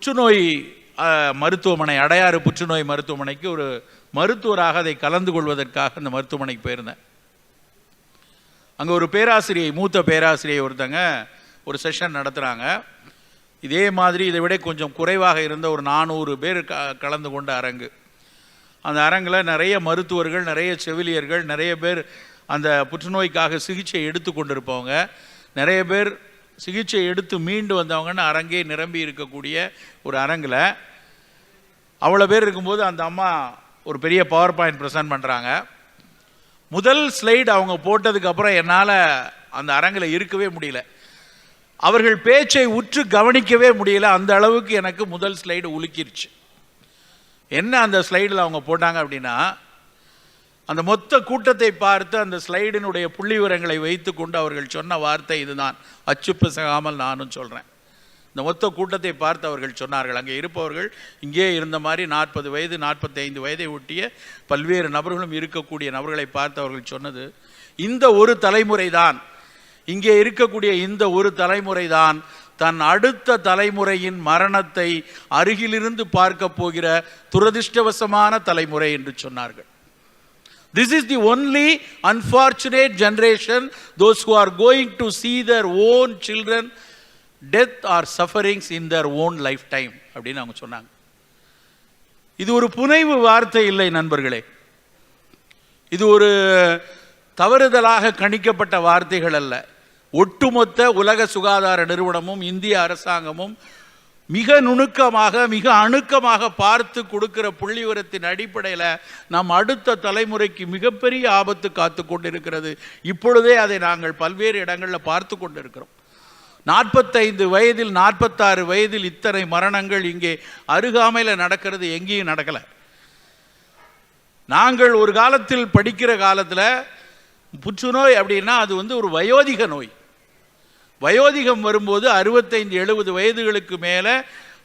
புற்றுநோய் மருத்துவமனை அடையாறு புற்றுநோய் மருத்துவமனைக்கு ஒரு மருத்துவராக அதை கலந்து கொள்வதற்காக அந்த மருத்துவமனைக்கு போயிருந்தேன். அங்கே ஒரு பேராசிரியை மூத்த பேராசிரியை ஒருத்தங்க ஒரு செஷன் நடத்துகிறாங்க இதே மாதிரி இதை விட கொஞ்சம் குறைவாக இருந்த ஒரு நானூறு பேர் க கலந்து கொண்ட அரங்கு. அந்த அரங்கில் நிறைய மருத்துவர்கள் நிறைய செவிலியர்கள் நிறைய பேர் அந்த புற்றுநோய்க்காக சிகிச்சை எடுத்து கொண்டிருப்பவங்க. நிறைய பேர் சிகிச்சை எடுத்து மீண்டு வந்தவங்கன்னு அரங்கே நிரம்பி இருக்கக்கூடிய ஒரு அரங்கில் அவ்வளோ பேர் இருக்கும்போது அந்த அம்மா ஒரு பெரிய பவர் பாயிண்ட் ப்ரெசென்ட் பண்ணுறாங்க முதல் ஸ்லைடு அவங்க போட்டதுக்கப்புறம் என்னால் அந்த அரங்கில் இருக்கவே முடியல. அவர்கள் பேச்சை உற்று கவனிக்கவே முடியல. அந்த அளவுக்கு எனக்கு முதல் ஸ்லைடு உலுக்கிருச்சு. என்ன அந்த ஸ்லைடில் அவங்க போட்டாங்க அப்படின்னா அந்த மொத்த கூட்டத்தை பார்த்து அந்த ஸ்லைடினுடைய புள்ளி விவரங்களை வைத்துக்கொண்டு அவர்கள் சொன்ன வார்த்தை இதுதான். அச்சு பிசகாமல் நானும் சொல்கிறேன் இந்த மொத்த கூட்டத்தை பார்த்து அவர்கள் சொன்னார்கள். அங்கே இருப்பவர்கள் இங்கே இருந்த மாதிரி நாற்பது வயது நாற்பத்தைந்து வயதை ஒட்டிய பல்வேறு நபர்களும் இருக்கக்கூடிய நபர்களை பார்த்து அவர்கள் சொன்னது இந்த ஒரு தலைமுறை தான் இங்கே இருக்கக்கூடிய இந்த ஒரு தலைமுறை தான் தன் அடுத்த தலைமுறையின் மரணத்தை அருகிலிருந்து பார்க்க போகிற துரதிர்ஷ்டவசமான தலைமுறை என்று சொன்னார்கள். This is the only unfortunate generation, those who are going to see their own children death or sufferings in their own lifetime அப்படின்னு அவங்க சொன்னாங்க இது ஒரு புனைவு வார்த்தை இல்லை நண்பர்களே இது ஒரு தவறுதலாக கணிக்கப்பட்ட வார்த்தைகள் அல்ல ஒட்டுமொத்த உலக சுகாதார நிறுவனமும் இந்திய அரசாங்கமும் மிக நுணுக்கமாக மிக அணுக்கமாக பார்த்து கொடுக்கிற புள்ளிவரத்தின் அடிப்படையில் நம் அடுத்த தலைமுறைக்கு மிகப்பெரிய ஆபத்து காத்து கொண்டிருக்கிறது. இப்பொழுதே அதை நாங்கள் பல்வேறு இடங்களில் பார்த்து கொண்டிருக்கிறோம். நாற்பத்தைந்து வயதில் நாற்பத்தாறு வயதில் இத்தனை மரணங்கள் இங்கே அருகாமையில் நடக்கிறது எங்கேயும் நடக்கலை. நாங்கள் ஒரு காலத்தில் படிக்கிற காலத்தில் புற்றுநோய் அப்படின்னா அது வந்து ஒரு வயோதிக நோய். வயோதிகம் வரும்போது அறுபத்தைந்து எழுபது வயதுகளுக்கு மேலே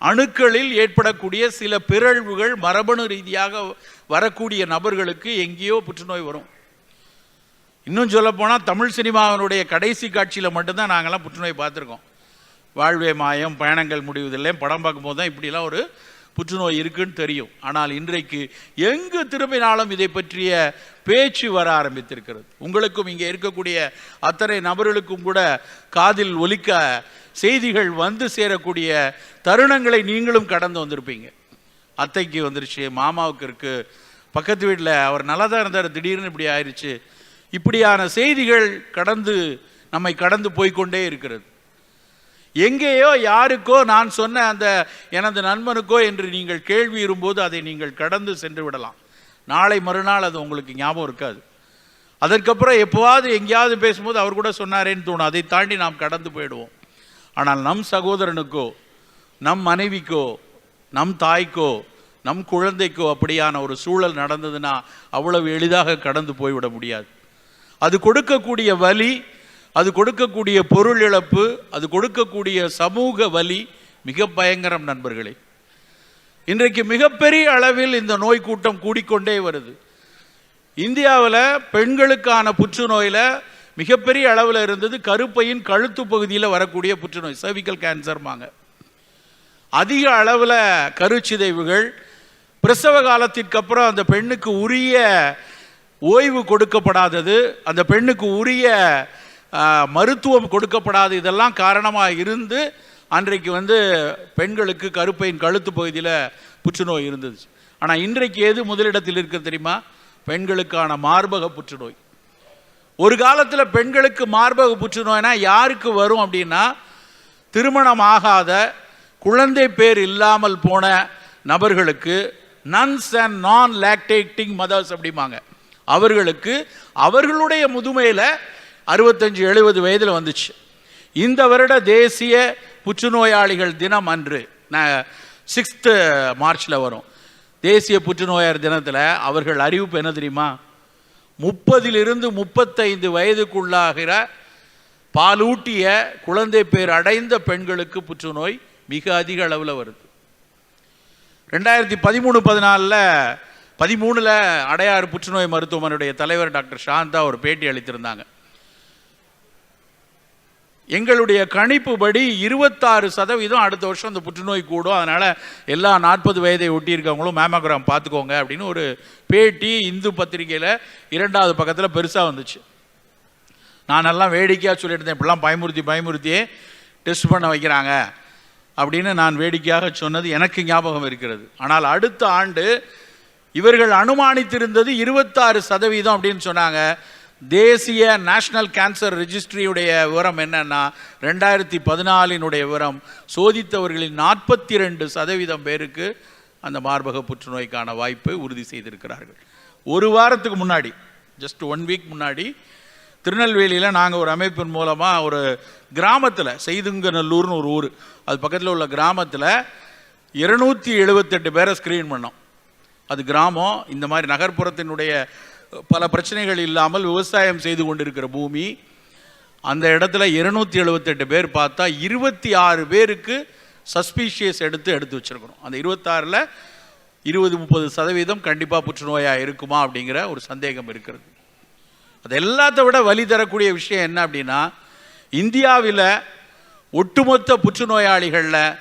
அணுக்களில் ஏற்படக்கூடிய சில பிறழ்வுகள் மரபணு ரீதியாக வரக்கூடிய நபர்களுக்கு எங்கேயோ புற்றுநோய் வரும். இன்னும் சொல்லப்போனால் தமிழ் சினிமாவினுடைய கடைசி காட்சியில் மட்டும்தான் நாங்கள்லாம் புற்றுநோய் பார்த்துருக்கோம். வாழ்வே மாயம் பயணங்கள் முடிவதில்லை படம் பார்க்கும்போது தான் இப்படிலாம் ஒரு புற்றுநோய் இருக்குன்னு தெரியும். ஆனால் இன்றைக்கு எங்கு திரும்பினாலும் இதை பற்றிய பேச்சு வர ஆரம்பித்திருக்கிறது. உங்களுக்கும் இங்கே இருக்கக்கூடிய அத்தனை நபர்களுக்கும் கூட காதில் ஒலிக்க செய்திகள் வந்து சேரக்கூடிய தருணங்களை நீங்களும் கடந்து வந்திருப்பீங்க. அத்தைக்கு வந்துருச்சு மாமாவுக்கு இருக்கு. பக்கத்து வீட்டில் அவர் நல்லா தான் இருந்தார் திடீர்னு இப்படி ஆயிடுச்சு இப்படியான செய்திகள் கடந்து நம்மை கடந்து போய்க்கொண்டே இருக்கிறது. எங்கேயோ யாருக்கோ நான் சொன்ன அந்த எனது நண்பனுக்கோ என்று நீங்கள் கேள்வி இரும்போது அதை நீங்கள் கடந்து சென்று விடலாம். நாளை மறுநாள் அது உங்களுக்கு ஞாபகம் இருக்காது. அதற்கப்புறம் எப்போவாவது எங்கேயாவது பேசும்போது அவர் கூட சொன்னாரேன்னு தோணும். அதை தாண்டி நாம் கடந்து போயிடுவோம். ஆனால் நம் சகோதரனுக்கோ நம் மனைவிக்கோ நம் தாய்க்கோ நம் குழந்தைக்கோ அப்படியான ஒரு சூழல் நடந்ததுன்னா அவ்வளவு எளிதாக கடந்து போய்விட முடியாது. அது கொடுக்கக்கூடிய வலி அது கொடுக்கக்கூடிய பொருள் இழப்பு அது கொடுக்கக்கூடிய சமூக வலி மிக பயங்கரம் நண்பர்களே. இன்றைக்கு மிகப்பெரிய அளவில் இந்த நோய் கூட்டம் கூடிக்கொண்டே வருது. இந்தியாவில் பெண்களுக்கான புற்றுநோயில் மிகப்பெரிய அளவில் இருந்தது கருப்பையின் கழுத்து பகுதியில் வரக்கூடிய புற்றுநோய் சர்விக்கல் கேன்சர்மாங்க அதிக அளவில் கருச்சிதைவுகள் பிரசவ காலத்திற்கு அப்புறம் அந்த பெண்ணுக்கு உரிய ஓய்வு கொடுக்கப்படாதது அந்த பெண்ணுக்கு உரிய மருத்துவம் கொடுக்கப்படாது. இதெல்லாம் காரணமாக இருந்து அன்றைக்கு வந்து பெண்களுக்கு கருப்பையின் கழுத்து பகுதியில் புற்றுநோய் இருந்தது ஆனால் இன்றைக்கு எது முதலிடத்தில் இருக்க தெரியுமா? பெண்களுக்கான மார்பக புற்றுநோய். ஒரு காலத்தில் பெண்களுக்கு மார்பக புற்றுநோய்னா யாருக்கு வரும் அப்படின்னா திருமணம் ஆகாத குழந்தை பேர் இல்லாமல் போன நபர்களுக்கு nuns and non lactating mothers அப்படிம்பாங்க. அவர்களுக்கு அவர்களுடைய முதுமையில் அறுபத்தஞ்சு எழுபது வயதில் வந்துச்சு. இந்த வருட தேசிய புற்றுநோயாளிகள் தினம் அன்று சிக்ஸ்த்து மார்ச்சில் வரும். தேசிய புற்றுநோயாளர் தினத்தில் அவர்கள் அறிவிப்பு என்ன தெரியுமா? முப்பதிலிருந்து முப்பத்தைந்து வயதுக்குள்ளாகிற பாலூட்டிய குழந்தை பேர் அடைந்த பெண்களுக்கு புற்றுநோய் மிக அதிக அளவில் வருது. ரெண்டாயிரத்தி பதிமூணு பதினாலில் பதிமூணில் அடையாறு புற்றுநோய் மருத்துவமனையுடைய தலைவர் டாக்டர் சாந்தா ஒரு பேட்டி அளித்திருந்தாங்க. எங்களுடைய கணிப்புபடி இருபத்தாறு சதவீதம் அடுத்த வருஷம் அந்த புற்றுநோய் கூடும். அதனால் எல்லா நாற்பது வயதை ஒட்டியிருக்கவங்களும் மேமோகிராம் பார்த்துக்கோங்க அப்படின்னு ஒரு பேட்டி இந்து பத்திரிகையில் இரண்டாவது பக்கத்தில் பெருசாக வந்துச்சு. நான் எல்லாம் வேடிக்கையாக சொல்லிட்டு இருந்தேன். இப்படிலாம் பயமுறுத்தி பயமுறுத்தியே டெஸ்ட் பண்ண வைக்கிறாங்க அப்படின்னு நான் வேடிக்கையாக சொன்னது எனக்கு ஞாபகம் இருக்கிறது. ஆனால் அடுத்த ஆண்டு இவர்கள் அனுமானித்திருந்தது இருபத்தாறு சதவீதம் அப்படின்னு சொன்னாங்க. தேசிய நேஷ்னல் கேன்சர் ரெஜிஸ்ட்ரியுடைய விவரம் என்னன்னா ரெண்டாயிரத்தி பதினாலினுடைய விவரம் சோதித்தவர்களின் நாற்பத்தி ரெண்டு சதவீதம் பேருக்கு அந்த மார்பக புற்றுநோய்க்கான வாய்ப்பை உறுதி செய்திருக்கிறார்கள். ஒரு வாரத்துக்கு முன்னாடி ஜஸ்ட் ஒன் வீக் முன்னாடி திருநெல்வேலியில் நாங்கள் ஒரு அமைப்பின் மூலமாக ஒரு கிராமத்தில் செய்துங்கநல்லூர்னு ஒரு ஊர் அது பக்கத்தில் உள்ள கிராமத்தில் இருநூற்றி எழுபத்தெட்டு பேரை ஸ்க்ரீன் பண்ணோம். அது கிராமம் இந்த மாதிரி நகர்ப்புறத்தினுடைய பல பிரச்சனைகள் இல்லாமல் விவசாயம் செய்து கொண்டிருக்கிற பூமி அந்த இடத்துல இருநூத்தி எழுபத்தெட்டு பேர் பார்த்தா இருபத்தி ஆறு பேருக்கு சஸ்பீஷியஸ் எடுத்து எடுத்து வச்சிருக்கணும். அந்த இருபத்தாறில் இருபது முப்பது சதவீதம் கண்டிப்பாக புற்றுநோயாக இருக்குமா அப்படிங்கிற ஒரு சந்தேகம் இருக்கிறது. அது எல்லாத்த விட வலி தரக்கூடிய விஷயம் என்ன அப்படின்னா இந்தியாவில் ஒட்டுமொத்த புற்றுநோயாளிகளில்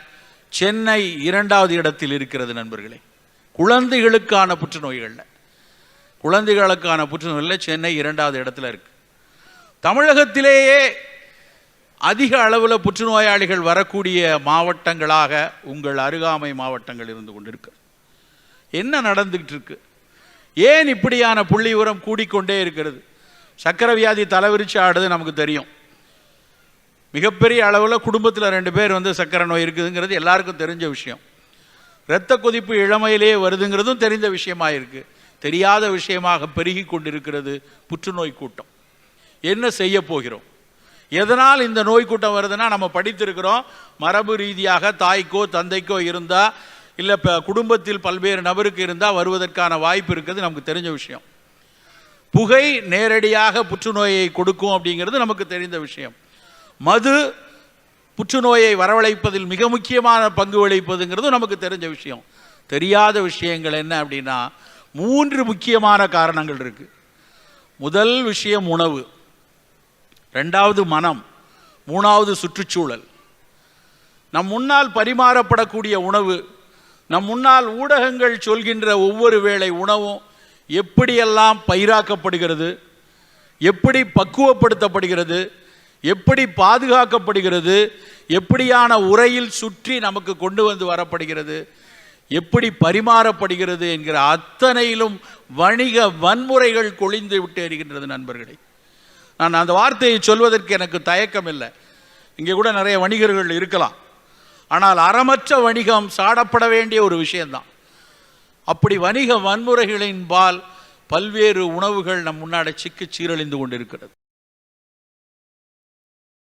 சென்னை இரண்டாவது இடத்தில் இருக்கிறது நண்பர்களே. குழந்தைகளுக்கான புற்றுநோய்களில். குழந்தைகளுக்கான புற்றுநோயில் சென்னை இரண்டாவது இடத்துல இருக்கு. தமிழகத்திலேயே அதிக அளவில் புற்றுநோயாளிகள் வரக்கூடிய மாவட்டங்களாக உங்கள் அருகாமை மாவட்டங்கள் இருந்து கொண்டிருக்கு. என்ன நடந்துகிட்டு இருக்கு ஏன் இப்படியான புள்ளி உரம் கூடிக்கொண்டே இருக்கிறது? சக்கரை வியாதி தலைவிரிச்சு ஆடுது நமக்கு தெரியும். மிகப்பெரிய அளவில் குடும்பத்தில் ரெண்டு பேர் வந்து சக்கரை நோய் இருக்குதுங்கிறது எல்லாருக்கும் தெரிஞ்ச விஷயம். இரத்த கொதிப்பு இளமையிலேயே வருதுங்கிறதும் தெரிந்த விஷயமா இருக்குது தெரியாத விஷயமாக பெருகி கொண்டிருக்கிறது புற்றுநோய் கூட்டம். என்ன செய்ய போகிறோம்? எதனால் இந்த நோய் கூட்டம் வருதுன்னா நம்ம படித்திருக்கிறோம் மரபு ரீதியாக தாய்க்கோ தந்தைக்கோ இருந்தால் இல்லை இப்போ குடும்பத்தில் பல்வேறு நபருக்கு இருந்தால் வருவதற்கான வாய்ப்பு இருக்குது நமக்கு தெரிஞ்ச விஷயம். புகை நேரடியாக புற்றுநோயை கொடுக்கும் அப்படிங்கிறது நமக்கு தெரிந்த விஷயம். மது புற்றுநோயை வரவழைப்பதில் மிக முக்கியமான பங்கு வகிப்பதுங்கிறது நமக்கு தெரிஞ்ச விஷயம். தெரியாத விஷயங்கள் என்ன அப்படின்னா மூன்று முக்கியமான காரணங்கள் இருக்கு. முதல் விஷயம் உணவு. ரெண்டாவது மனம். மூணாவது சுற்றுச்சூழல். நம் முன்னால் பரிமாறப்படக்கூடிய உணவு நம் முன்னால் ஊடகங்கள் சொல்கின்ற ஒவ்வொரு வேளை உணவும் எப்படியெல்லாம் பயிராக்கப்படுகிறது எப்படி பக்குவப்படுத்தப்படுகிறது எப்படி பாதுகாக்கப்படுகிறது எப்படியான உரையில் சுற்றி நமக்கு கொண்டு வந்து வரப்படுகிறது எப்படி பரிமாறப்படுகிறது என்கிற அத்தனையிலும் வணிக வன்முறைகள் கொழிந்து விட்டு எறிகின்றது நண்பர்களே. நான் அந்த வார்த்தையை சொல்வதற்கு எனக்கு தயக்கம் இல்லை. இங்கே கூட நிறைய வணிகர்கள் இருக்கலாம். ஆனால் அறமற்ற வணிகம் சாடப்பட வேண்டிய ஒரு விஷயம்தான். அப்படி வணிக வன்முறைகளின் பால் பல்வேறு உணவுகள் நம் முன்னாடி சிக்கி சீரழிந்து கொண்டிருக்கிறது.